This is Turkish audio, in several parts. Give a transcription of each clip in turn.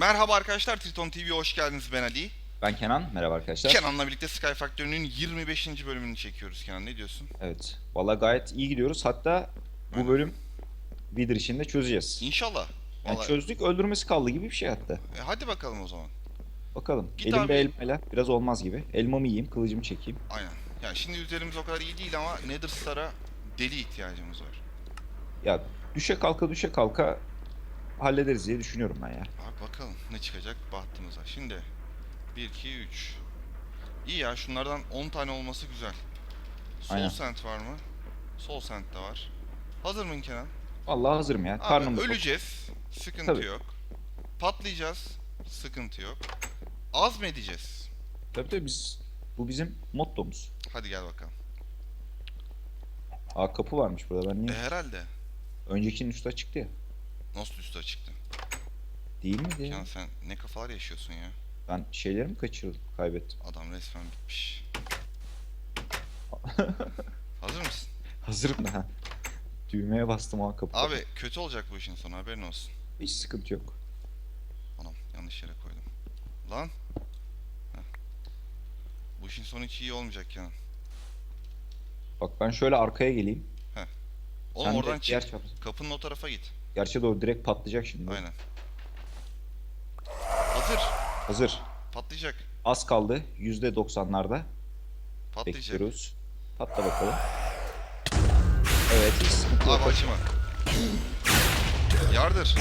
Merhaba arkadaşlar, Triton TV'ye hoş geldiniz. Ben Ali. Ben Kenan. Merhaba arkadaşlar. Kenan'la birlikte Sky Factory'nin 25. bölümünü çekiyoruz Kenan. Ne diyorsun? Evet. Valla gayet iyi gidiyoruz. Hatta bu bölüm Wither işini de çözeceğiz. İnşallah. Yani Vallahi- çözdük öldürmesi kaldı gibi bir şey hatta. E, hadi bakalım o zaman. Bakalım. Git Elimde abi. elmayla biraz olmaz gibi. Elmamı yiyeyim, kılıcımı çekeyim. Aynen. Yani şimdi üzerimiz o kadar iyi değil ama Nether Star'a deli ihtiyacımız var. Ya düşe kalka düşe kalka hallederiz diye düşünüyorum ben ya. Bakalım ne çıkacak bahtımıza. Şimdi 1, 2, 3. İyi ya şunlardan 10 tane olması güzel. Aynen. Sand var mı? Soul Sand de var. Hazır mısın Kenan? Vallahi hazırım ya. Abi Karnım da öleceğiz. Sıkıntı Tabii. yok. Patlayacağız. Sıkıntı yok. Az mı edeceğiz? Tabii tabii biz bu bizim mottomuz. Hadi gel bakalım. Aa kapı varmış burada. Ben E niye? herhalde. Öncekinin üstü çıktı ya. Nasıl üstü çıktı? Değil miydi ya? Kenan sen ne kafalar yaşıyorsun ya? Ben şeylerimi kaçırdım, kaybettim. Adam resmen bitmiş. Hazır mısın? Hazırım da ha. Düğmeye bastım ha kapı. Abi kötü olacak bu işin sonu haberin olsun. Hiç sıkıntı yok. Anam yanlış yere koydum. Lan. Heh. Bu işin sonu hiç iyi olmayacak Kenan. Bak ben şöyle arkaya geleyim. Oğlum Sen de oradan diğer çık. Kapının o tarafa git. Gerçi doğru direkt patlayacak şimdi. Aynen. Hazır. Hazır. Patlayacak. Az kaldı. %90'larda. Patlayacak. Bekliyoruz. Patla bakalım. Evet hiç sıkıntı. Abi açma. Yardır.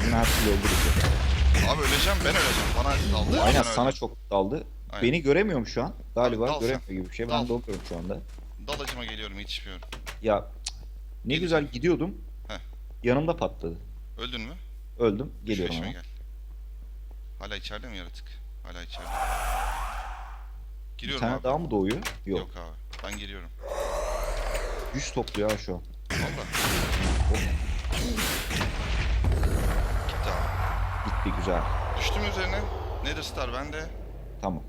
Bizim her türlü. Abi öleceğim ben öleceğim. Bana daldı. Aynen sana öldüm. çok daldı. Aynen. Beni göremiyorum şu an. Galiba Abi sen. göremiyor gibi bir şey. Dal. Ben de oluyorum şu anda. Dalacıma geliyorum yetişmiyorum. Ya ne güzel gidiyordum. Heh. Yanımda patladı. Öldün mü? Öldüm. Geliyorum ama. gel. Hala içeride mi yaratık? Hala içeride. Bir Giriyorum tane abi. daha mı doğuyor? Yok. Yok abi. Ben geliyorum. Güç topluyor ha şu an. Valla. Gitti abi. Gitti güzel. Düştüm üzerine. Nether Star bende. Tamam.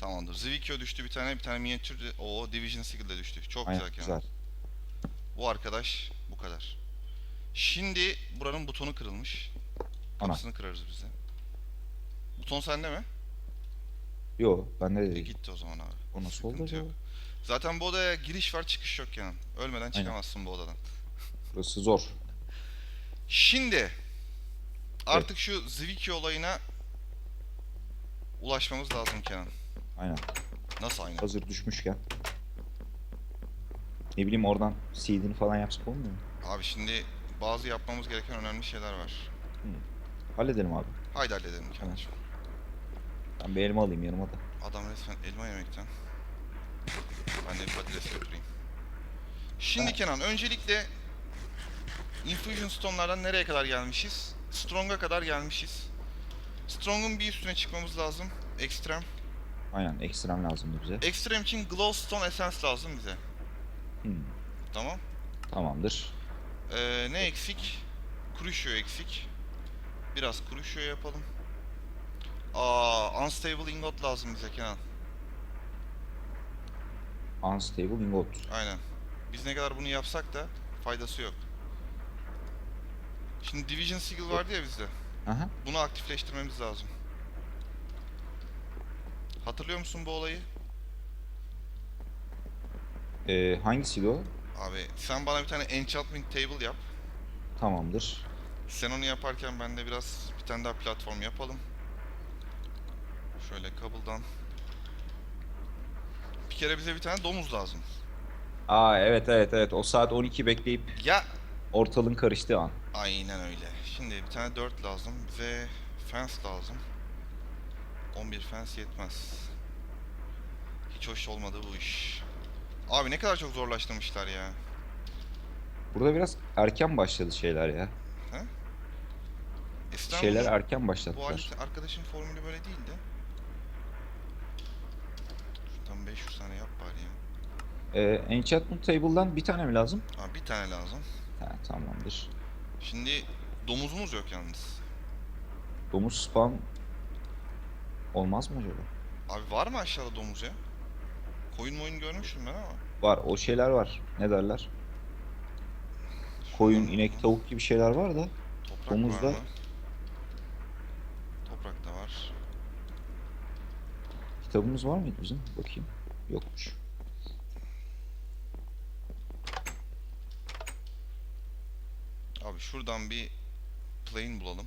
Tamamdır. Zvikio düştü bir tane. Bir tane minyatür. Oo Division Sigil de düştü. Çok Aynen güzel güzel. Bu arkadaş bu kadar. Şimdi buranın butonu kırılmış. Kapısını kırarız bize. Buton sende mi? Yo bende de E, değil. gitti o zaman abi. O nasıl oldu Sıkıntı acaba? yok. Zaten bu odaya giriş var çıkış yok yani. Ölmeden çıkamazsın bu odadan. Burası zor. Şimdi artık şu Zvikio olayına ulaşmamız lazım Kenan. Aynen. Nasıl aynı? Hazır düşmüşken. Ne bileyim oradan seed'ini falan yapsak olmuyor mu? Abi şimdi bazı yapmamız gereken önemli şeyler var. Halledelim abi. Haydi halledelim Kenancığım. Ben bir elma alayım yanıma da. Adam resmen elma yemekten. Ben de bir patates götüreyim. Şimdi Ha. Kenan öncelikle Infusion Stone'lardan nereye kadar gelmişiz? Strong'a kadar gelmişiz. Strong'un bir üstüne çıkmamız lazım. Extreme. Aynen ekstrem lazımdı bize. Extreme için Glowstone Essence lazım bize. Hmm, Tamam. tamamdır. Ee, ne eksik? Crucio eksik. Biraz Crucio yapalım. Aa, Unstable Ingot lazım bize Kenan. Unstable ingot. Aynen. Biz ne kadar bunu yapsak da faydası yok. Şimdi Division Sigil vardı ya bizde. Aha. Bunu aktifleştirmemiz lazım. Hatırlıyor musun bu olayı? Ee, hangisiydi o? Abi sen bana bir tane enchantment table yap. Tamamdır. Sen onu yaparken ben de biraz bir tane daha platform yapalım. Şöyle kabuldan. Bir kere bize bir tane domuz lazım. Aa evet evet evet. O saat 12 bekleyip Ya ortalığın karıştığı an. aynen öyle. Şimdi bir tane 4 lazım. Bize fence lazım. 11 fence yetmez. Hiç hoş olmadı bu iş. Abi ne kadar çok zorlaştırmışlar ya. Burada biraz erken başladı şeyler ya. İstanbul'un Şeyler erken bu başladılar. alet- arkadaşın formülü böyle değildi. Şuradan 500 tane yap bari ya. Ee, enchantment table'dan bir tane mi lazım? Abi bir tane lazım. Ha, tamamdır. Şimdi domuzumuz yok yalnız. Domuz spawn olmaz mı acaba? Abi var mı aşağıda domuz ya? Koyun moyun görmüştüm ben ama. Var o şeyler var. Ne derler? koyun, inek, tavuk gibi şeyler var da Toprak domuz var da- mı? Toprak da var. kitabımız var mıydı bizim? Bakayım. Yokmuş. Abi şuradan bir plane bulalım.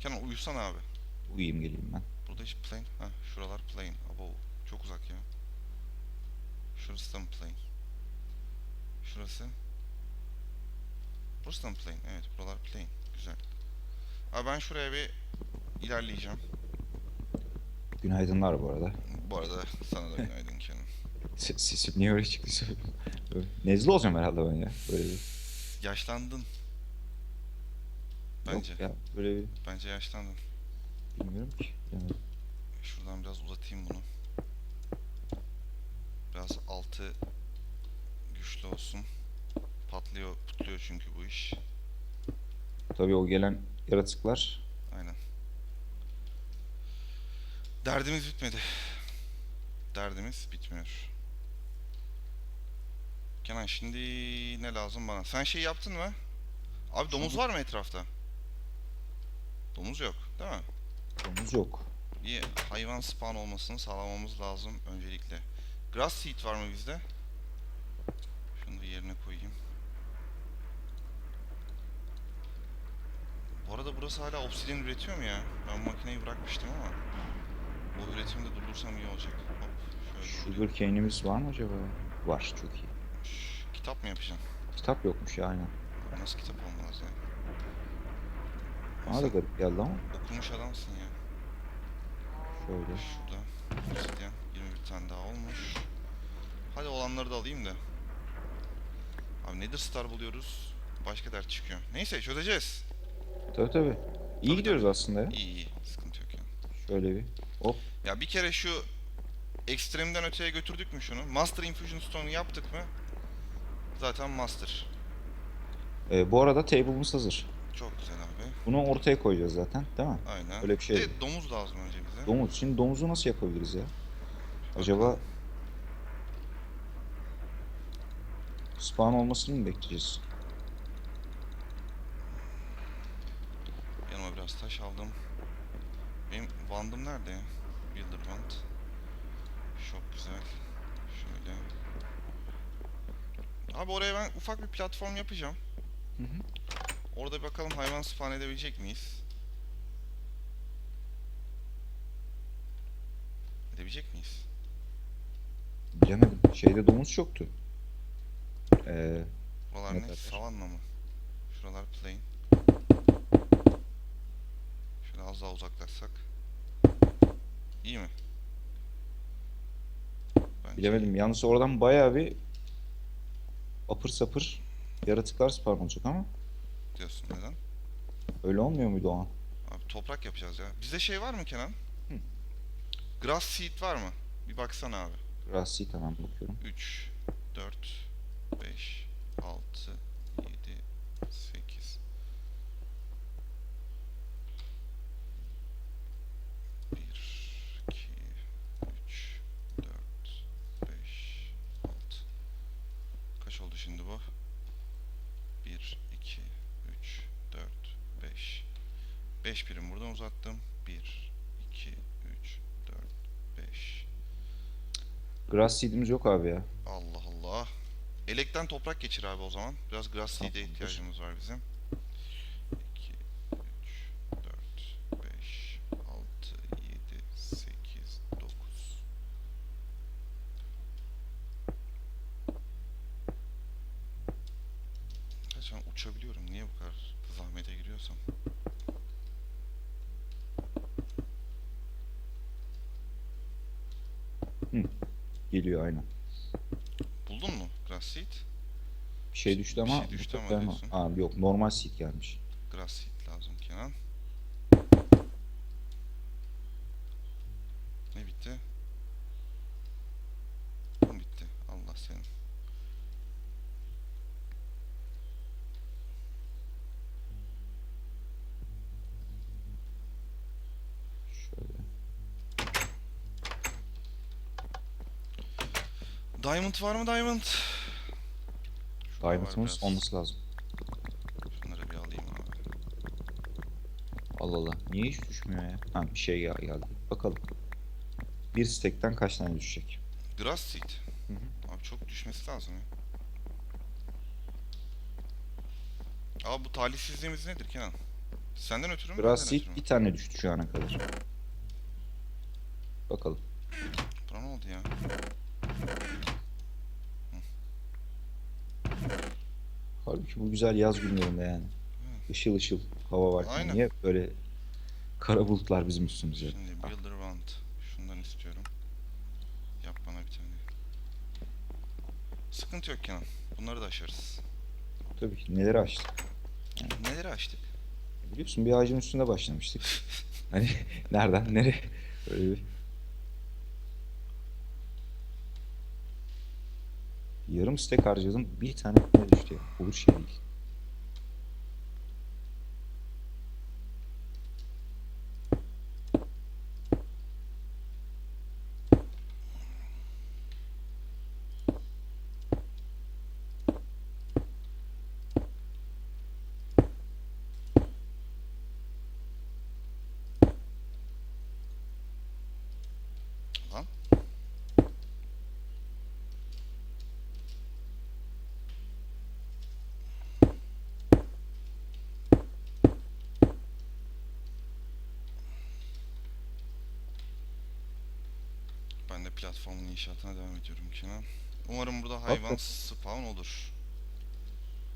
Kenan uyusan abi. Uyuyayım geleyim ben. Burada hiç plane. Ha şuralar plane. Abo çok uzak ya. Şurası da mı plane? Şurası. Burası da mı plane? Evet buralar plane. Güzel. Abi ben şuraya bir ilerleyeceğim. Günaydınlar bu arada. Bu arada sana da günaydın Kenan. Se- Sesim niye öyle çıktıysa. Nezle olacağım herhalde ben ya. Böyle bir. Yaşlandın. Bence. Yok ya böyle bir Bence yaşlandın. bilmiyorum ki. Yani Şuradan biraz uzatayım bunu. Biraz altı güçlü olsun. Patlıyor, putluyor çünkü bu iş. tabii o gelen yaratıklar Aynen. Derdimiz bitmedi. Derdimiz bitmiyor. Kenan şimdi ne lazım bana? Sen şey yaptın mı? Abi domuz var mı etrafta? Domuz yok, değil mi? domuz yok. Bir hayvan spawn olmasını sağlamamız lazım öncelikle. Grass seed var mı bizde? Şunu da yerine koyayım. Bu arada burası hala obsidian üretiyor mu ya? Ben makineyi bırakmıştım ama o üretimde durdursam iyi olacak. Hop. Sugar cane'imiz var mı acaba? Var çok iyi. Şş, kitap mı yapacaksın? Kitap yokmuş ya aynen. Nasıl kitap olmaz ya? Bana da garip geldi ama. okumuş adamsın ya. Şöyle. Şurada obsidian 21 tane daha olmuş. Hadi olanları da alayım da. Abi Nether Star buluyoruz. Başka dert çıkıyor. Neyse çözeceğiz. Tabii tabii. İyi Tabii, gidiyoruz aslında ya. İyi iyi. Sıkıntı yok yani. Şöyle bir. Hop. Ya bir kere şu ekstremden öteye götürdük mü şunu? Master Infusion Stone'u yaptık mı? Zaten Master. Ee, bu arada table'ımız hazır. Çok güzel abi. Bunu ortaya koyacağız zaten değil mi? Aynen. Öyle bir şey. De domuz lazım önce bize. Domuz. Şimdi domuzu nasıl yapabiliriz ya? Acaba spawn olmasını mı bekleyeceğiz? Yanıma biraz taş aldım. Benim Wand'ım nerede ya? Builder Wand. Çok güzel. Şöyle. Abi oraya ben ufak bir platform yapacağım. Hı hı. Orada bir bakalım hayvan spawn edebilecek miyiz? Edebilecek miyiz? Bilemedim. Şeyde domuz çoktu. Ee, Buralar Ne ne? kadar? Savanna mı? Şuralar plain. Şöyle az daha uzaklaşsak. İyi mi? Bence bilemedim. Yalnız oradan bayağı bir apır sapır yaratıklar spawn olacak ama iyi diyorsun. Neden? öyle olmuyor muydu o an? Abi toprak yapacağız ya. Bizde şey var mı Kenan? Hı. Grass seed var mı? Bir baksana abi. Rasi tamam bakıyorum. 3, 4, 5, 6, 7, 8. Bir, iki, üç, dört, beş, altı. Kaç oldu şimdi bu? Bir, iki, üç, dört, beş. Beş birim buradan uzattım. Bir, iki, üç, dört, beş. Grass seed'imiz yok abi ya. Allah Allah. Elekten toprak geçir abi o zaman. Biraz grass seed'e ihtiyacımız var bizim. 2, 3, 4, 5, 6, 7, 8, 9. Kaç ben uçabiliyorum. Niye bu kadar zahmete giriyorsam? Geliyor aynen. Buldun mu grass seed? Bir şey düştü Bir ama şey düştü ama diyorsun. Aa, yok normal seed gelmiş. Grass seed lazım Kenan. Diamond var mı Diamond? Diamond'ımız olması lazım. Şunları bir alayım abi. Allah Allah. Niye hiç düşmüyor ya? Ha bir şey gel- geldi. Bakalım. Bir stack'ten kaç tane düşecek? Grass seed. Hı Abi çok düşmesi lazım ya. Abi bu talihsizliğimiz nedir Kenan? Senden ötürü mü? Grass benden seed bir tane düştü şu ana kadar. Bakalım. Buna ne oldu ya? Halbuki bu güzel yaz günlerinde yani. Işıl ışıl hava var. Aynen. Niye böyle kara bulutlar bizim üstümüze? Şimdi Builder Wand. Şundan istiyorum. Yap bana bir tane. Sıkıntı yok Kenan. Bunları da aşarız. tabii ki neleri açtık. Neleri açtık? Biliyorsun bir ağacın üstünde başlamıştık. Hani nereden nereye? Öyle bir... Yarım stek harcadım. Bir tane ne Ben de platformun inşaatına devam ediyorum Kenan. Umarım burada hayvan Hakikaten. spawn olur.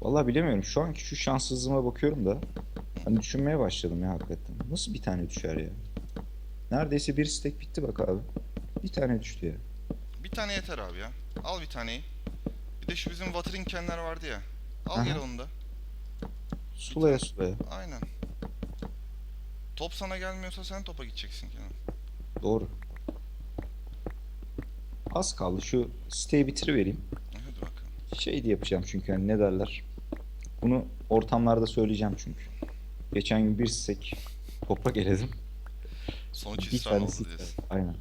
Vallahi bilemiyorum. Şu anki şu şanssızlığıma bakıyorum da hani düşünmeye başladım ya hakikaten. Nasıl bir tane düşer ya? Neredeyse bir stek bitti bak abi. Bir tane düştü ya. Bir tane yeter abi ya. Al bir taneyi. Bir de şu bizim watering can'ler vardı ya. Al Aha. gel onu da. Sulaya sulaya. Aynen. Top sana gelmiyorsa sen topa gideceksin Kenan. Doğru. Az kaldı. Şu siteyi bitirivereyim. Hadi bakalım. Şey de yapacağım çünkü hani ne derler. Bunu ortamlarda söyleyeceğim çünkü. Geçen gün bir stek toprak eledim. Sonuç Bir isran tane oldu sit diyorsun. Aynen.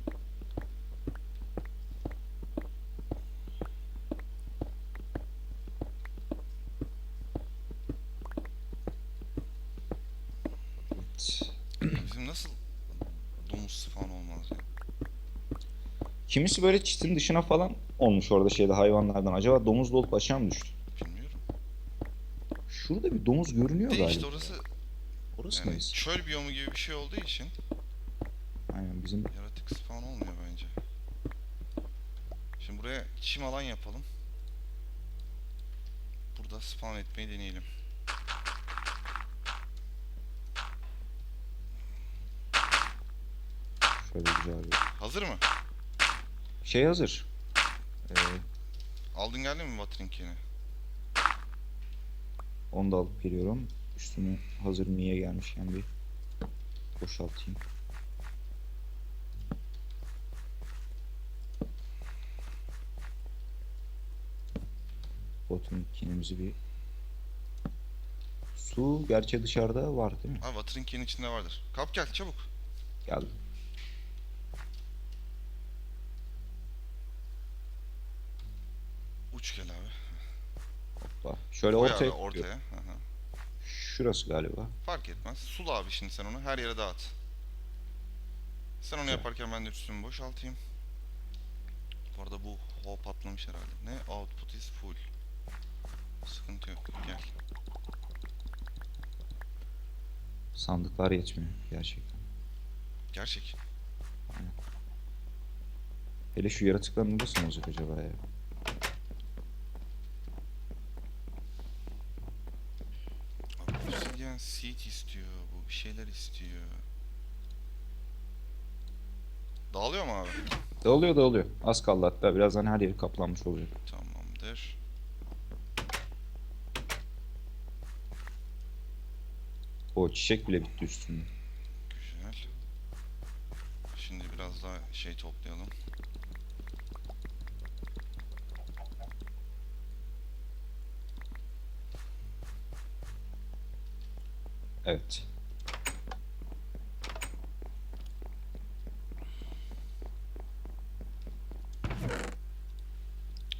Evet. Bizim nasıl domuz spawn olmaz ya? Kimisi böyle çitin dışına falan olmuş orada şeyde hayvanlardan. Acaba domuz olup aşağı mı düştü? Bilmiyorum. Şurada bir domuz görünüyor De galiba. işte orası Orası yani neresi? çöl biyomu gibi bir şey olduğu için Aynen bizim yaratık spawn olmuyor bence. Şimdi buraya çim alan yapalım. Burada spawn etmeyi deneyelim. şöyle güzel bir Hazır mı? Şey hazır. Ee, Aldın geldin mi watering can'i? onu da alıp geliyorum. Üstünü hazır niye gelmişken bir boşaltayım. Botun kinimizi bir Su gerçi dışarıda var değil mi? Ha watering can'in içinde vardır. Kap gel çabuk. Geldi. Hoppa. Şöyle Koy ortaya abi ortaya. Hı hı. Şurası galiba. Fark etmez. Sula abi şimdi sen onu her yere dağıt. Sen onu yaparken ben de üstümü boşaltayım. Bu arada bu hop patlamış herhalde. Ne? Output is full. Sıkıntı yok. Gel. Sandıklar yetmiyor gerçekten. Gerçek. Hele şu yaratıkların nasıl olacak acaba ya? Abi seed istiyor. Bu bir şeyler istiyor. Dağılıyor mu abi? Dağılıyor dağılıyor. Az kaldı hatta birazdan her yeri kaplanmış olacak. Tamamdır. O çiçek bile bitti üstünde. Güzel. Şimdi biraz daha şey toplayalım. Evet.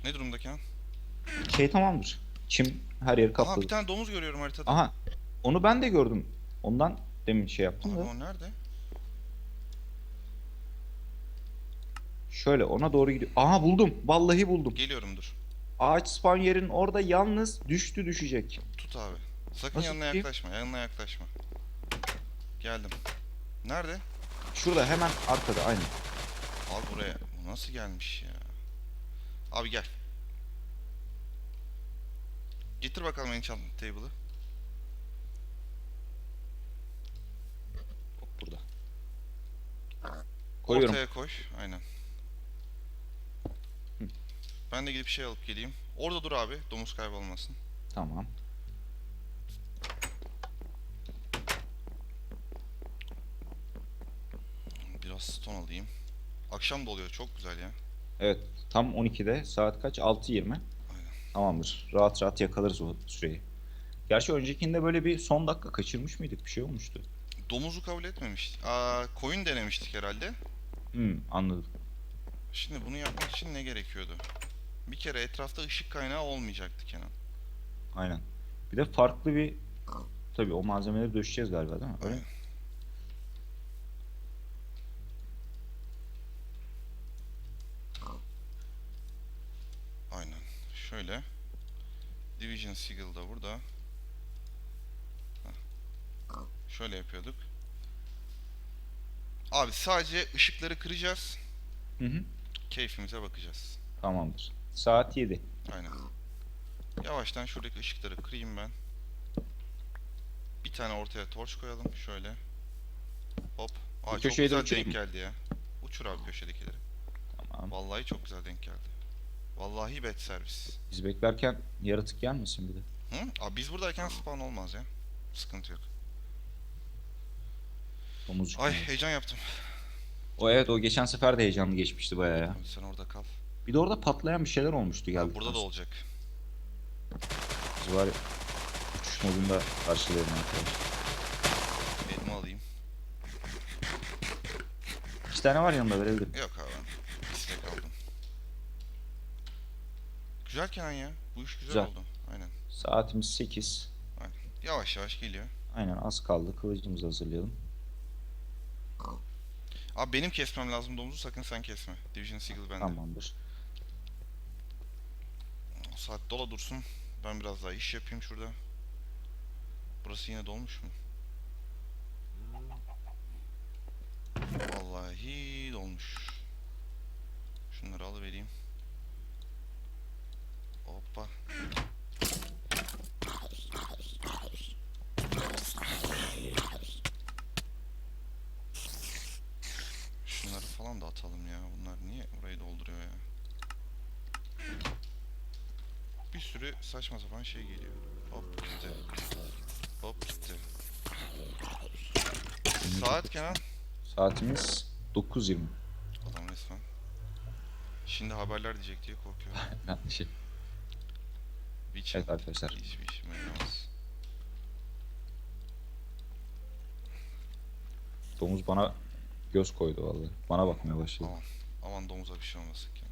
Ne durumda Kenan? Şey tamamdır. Çim her yeri Aha kapladı. bir tane domuz görüyorum haritada. Aha. Onu ben de gördüm. Ondan Demin şey yaptım Abi da. o nerede? Şöyle ona doğru gidiyor. Aha buldum. Vallahi buldum. Geliyorum dur. Ağaç spawn yerin orada yalnız düştü düşecek. Tut abi. Sakın Nasıl yanına tutayım? yaklaşma. Yanına yaklaşma. Geldim. Nerede? Şurada hemen arkada aynen. Abi buraya. Bu nasıl gelmiş ya? Abi gel. Getir bakalım enchantment table'ı. Hop burada. Koyuyorum. Ortaya koy. Aynen. Ben de gidip şey alıp geleyim. Orada dur abi. Domuz kaybolmasın. Tamam. Biraz stone alayım. Akşam da oluyor. Çok güzel ya. Evet. Tam 12'de. Saat kaç? 6.20. Tamamdır. Rahat rahat yakalarız o süreyi. Gerçi öncekinde böyle bir son dakika kaçırmış mıydık? Bir şey olmuştu. Domuzu kabul etmemiştik. Aa, koyun denemiştik herhalde. Hmm, anladım. Şimdi bunu yapmak için ne gerekiyordu? Bir kere etrafta ışık kaynağı olmayacaktı Kenan. Aynen. Bir de farklı bir... Tabii o malzemeleri döşeceğiz galiba değil mi? Öyle? Aynen. Aynen. Şöyle. Division Seagull da burada. Şöyle yapıyorduk. Abi sadece ışıkları kıracağız. Hı hı. Keyfimize bakacağız. Tamamdır. Saat 7. Aynen. Yavaştan şuradaki ışıkları kırayım ben. Bir tane ortaya torç koyalım şöyle. Hop. Aa, çok de güzel uçurayım denk geldi ya. Uçur abi köşedekileri. Tamam. Vallahi çok güzel denk geldi. Vallahi bet servis. Biz beklerken yaratık gelmesin bir de. Hı? Abi biz buradayken spawn olmaz ya. Sıkıntı yok. Domuzcuk. Ay gelmesin. heyecan yaptım. O evet o geçen sefer de heyecanlı geçmişti bayağı ya. Abi sen orada kal. Bir de orada patlayan bir şeyler olmuştu Ha, geldik. burada da olacak. Biz var ya, uçuş modunda karşılayalım arkadaşlar. Elma alayım. İki tane var yanında verebilirim. Yok abi ben istek aldım. Güzel Kenan ya. Bu iş güzel, Güzel. oldu. Aynen. Saatimiz 8. Yavaş yavaş geliyor. Aynen az kaldı. Kılıcımızı hazırlayalım. Abi benim kesmem lazım domuzu sakın sen kesme. Division Seagull bende. Tamamdır. O saat dola dursun. Ben biraz daha iş yapayım şurada. Burası yine dolmuş mu? Vallahi dolmuş. Şunları alıvereyim. Hoppa. Şunları falan da atalım ya. Bunlar niye burayı dolduruyor ya? Bir sürü saçma sapan şey geliyor. Hop gitti. Hop gitti. Saat Kenan. Saatimiz 9.20. Adam resmen. Şimdi haberler diyecek diye korkuyorum. Ben şey. Biçim. Evet arkadaşlar. Hiçbir işime yaramaz. Domuz bana göz koydu vallahi. Bana bakmaya başladı. Aman. Aman domuza bir şey olmasın Kenan.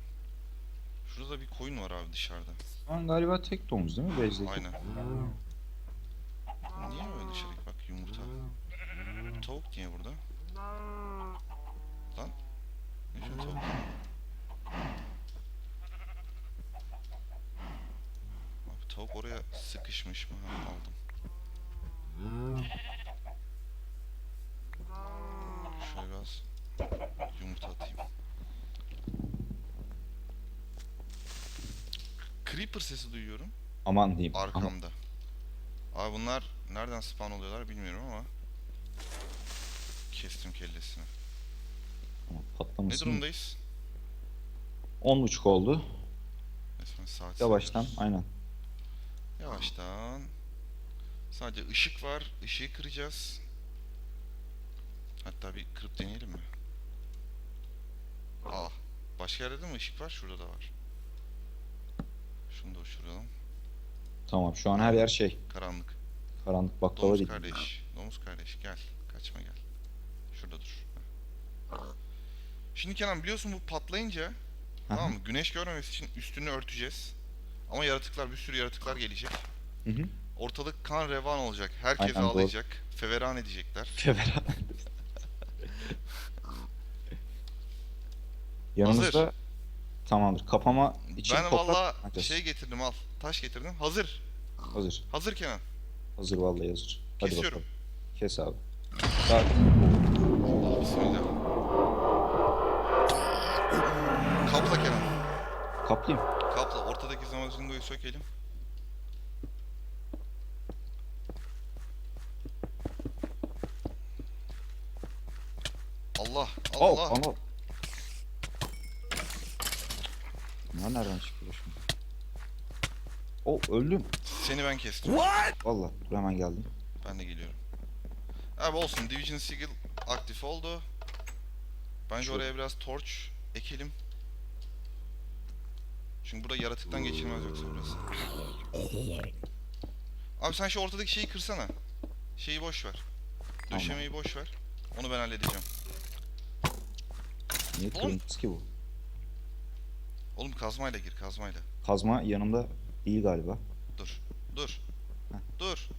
Şurada bir koyun var abi dışarıda. Şu an galiba tek domuz değil mi Bezdeki? Aynen. Niye öyle dışarı? Bak yumurta. Tavuk niye burada? Lan. Ne şu tavuk? Bak tavuk oraya sıkışmış mı? Ha, aldım. Şöyle biraz yumurta atayım. Creeper sesi duyuyorum. Aman diyeyim. Arkamda. Abi bunlar nereden spawn oluyorlar bilmiyorum ama kestim kellesini. Aman, Ne Patlamasın. durumdayız? 10.30 oldu. Resmen saat Yavaştan sayıyoruz. aynen. Yavaştan. Sadece ışık var. Işığı kıracağız. Hatta bir kırıp deneyelim mi? Aa. Başka yerde de mi ışık var? Şurada da var. Şunu da uçuralım. Tamam şu an her yer şey. Karanlık. Karanlık baklava Domuz değil. kardeş. Domuz kardeş gel. Kaçma gel. Şurada dur. Şimdi Kenan biliyorsun bu patlayınca tamam mı? Güneş görmemesi için üstünü örteceğiz. Ama yaratıklar bir sürü yaratıklar gelecek. Hı hı. Ortalık kan revan olacak. Herkes Aynen, doğru. ağlayacak. Feveran edecekler. Fevera. Yanımızda tamamdır. Kapama için ben toprak valla şey getirdim al. Taş getirdim. Hazır. hazır. Hazır Kenan. Hazır vallahi hazır. Hadi Kesiyorum. bakalım. Kes abi. Allah bismillah. Kapla Kenan. Kaplayayım. Ortadaki zamazingoyu sökelim. Allah. Oh, Allah. ama. Bunlar nereden çıktı şimdi? Oh öldüm. Seni ben kestim. Valla dur hemen geldim. Ben de geliyorum. Abi olsun. Division Sigil aktif oldu. Bence Şöyle. oraya biraz torch ekelim. Çünkü burada yaratıktan geçilmez yoksa burası. Abi sen şu ortadaki şeyi kırsana. Şeyi boş ver. Döşemeyi boş ver. Onu ben halledeceğim. Niye Oğlum. ki bu? Oğlum kazmayla gir kazmayla. Kazma yanımda iyi galiba. Dur. Dur. Heh. Dur.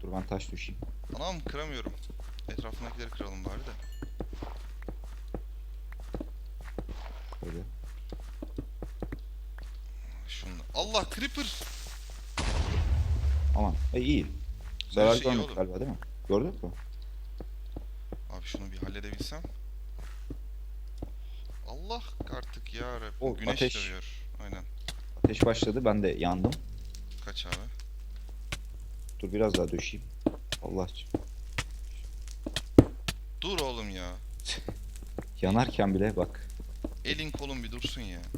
Dur ben taş düşeyim. Anam kıramıyorum. Etrafındakileri kıralım bari de. Şöyle. Allah creeper. Aman. E iyi. Zarar şey görmedik galiba değil mi? Gördük mü? Abi şunu bir halledebilsem. Allah artık ya. O, Güneş ateş. dövüyor. Aynen. Ateş başladı ben de yandım. Kaç abi? Dur biraz daha döşeyim. Allah. Dur oğlum ya. Yanarken bile bak. Elin kolun bir dursun ya.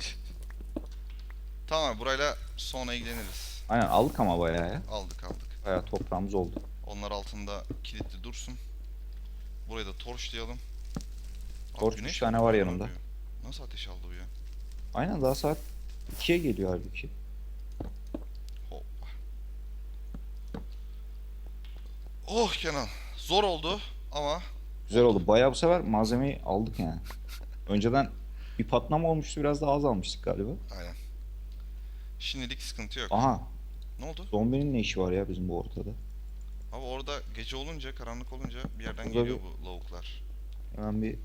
Tamam burayla sonra ilgileniriz. Aynen aldık ama bayağı ya. Aldık aldık. Bayağı toprağımız oldu. Onlar altında kilitli dursun. Burayı da torçlayalım. Abi Torç güneş üç tane mi var yanımda. Nasıl ateş aldı bu ya? Aynen daha saat 2'ye geliyor halbuki. Hoppa. Oh Kenan. Zor oldu ama Güzel oldu. Bayağı bu sefer malzemeyi aldık yani. Önceden bir patlama olmuştu biraz daha az almıştık galiba. aynen. Şimdilik sıkıntı yok. Aha Ne oldu? zombinin ne işi var ya bizim bu ortada? Abi orada gece olunca, karanlık olunca bir yerden Burada geliyor bu lavuklar. Hemen bir...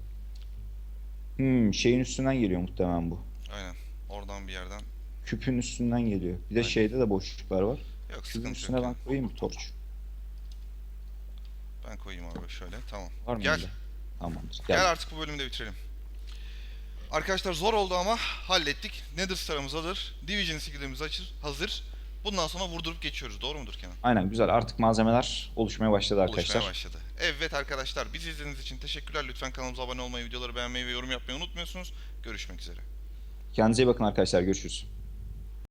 Hmm şeyin üstünden geliyor muhtemelen bu. Aynen. Oradan bir yerden. Küpün üstünden geliyor. Bir de Aynen. şeyde de boşluklar var. Yok Küpün üstüne yok. ben ya. koyayım bir torç. Ben koyayım abi şöyle. Tamam. Var mı Gel. Tamamdır. Gel. Gel. artık bu bölümü de bitirelim. Arkadaşlar zor oldu ama hallettik. Nether Star'ımız hazır. Division skill'imiz açır, hazır. Bundan sonra vurdurup geçiyoruz. Doğru mudur Kenan? Aynen güzel. Artık malzemeler oluşmaya başladı arkadaşlar. Oluşmaya başladı. Evet arkadaşlar bizi izlediğiniz için teşekkürler. Lütfen kanalımıza abone olmayı, videoları beğenmeyi ve yorum yapmayı unutmuyorsunuz. Görüşmek üzere. Kendinize iyi bakın arkadaşlar. Görüşürüz.